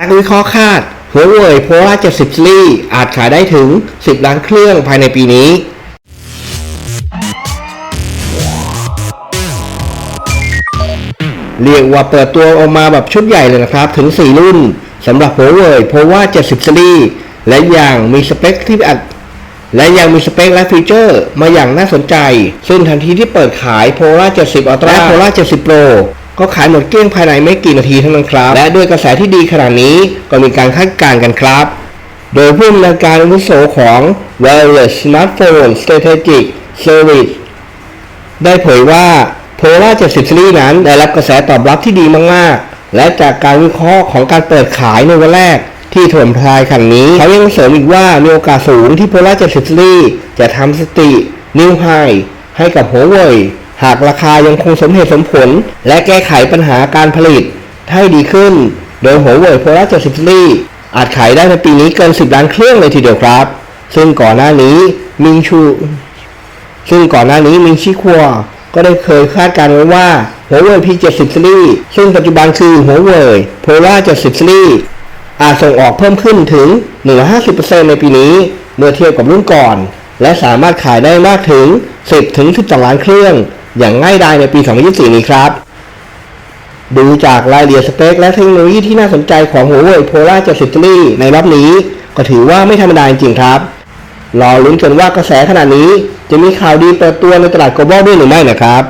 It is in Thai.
นักวิเคราะห์คาดหัวเว่ยโพล่า70ซีรีส์อาจขายได้ถึง 10 ล้านเครื่องภายในปีนี้ เรียกว่าเปิดตัวออกมาแบบชุดใหญ่เลยนะครับ ถึง 4 รุ่นสำหรับหัวเว่ยโพล่า70ซีรีส์และอย่างมีสเปคที่อัดและยังมีสเปคและฟีเจอร์มาอย่างน่าสนใจ ซึ่งทันทีที่เปิดขาย Pola 70 Ultra และ Pola 70 Pro ก็ขายหมดเกลี้ยงภายในไม่กี่นาทีเท่านั้นครับ และด้วยกระแสที่ดีขนาดนี้ก็มีการคาดการณ์กันครับ โดยผู้อำนวยการอาวุโสของ Wireless Smartphone Strategic Service ได้เผยว่า Pola 70 Series นั้นได้รับกระแสตอบรับที่ดีมากๆ และจากการวิเคราะห์ของการเปิดขายในวันแรกที่ถมทลายครั้งนี้เขายังเสริมอีกว่ามีโอกาสสูงที่ Pola 70 Series จะทำสติ New High ให้กับหัวเว่ยหากราคายังคงสมเหตุสมผล และแก้ไขปัญหาการผลิตให้ดีขึ้น โดยหัวเว่ย Pola 70 Series อาจขายได้ในปีนี้เกิน 10 ล้านเครื่องเลยทีเดียวครับ ซึ่งก่อนหน้านี้มิงชู ซึ่งก่อนหน้านี้มิงชิคัวก็ได้เคยคาดการณ์ไว้ว่าหัวเว่ย P70 Series ซึ่งปัจจุบันคือหัวเว่ย Pola 70 Series อาจส่งออกเพิ่มขึ้นถึง 150%ในปีนี้ เมื่อเทียบกับรุ่นก่อน และสามารถขายได้มากถึง 10-12 ล้านเครื่อง อย่างง่ายดายในปี 2024 นี้ครับ ดูจากรายละเอียดสเปคและเทคโนโลยีที่น่าสนใจของหัวเว่ย Pola 70 Series ในรอบนี้ ก็ถือว่าไม่ธรรมดาจริงๆครับ รอลุ้นกันว่ากระแสขนาดนี้จะมีข่าวดีเปิดตัวในตลาด global ด้วยหรือไม่นะครับ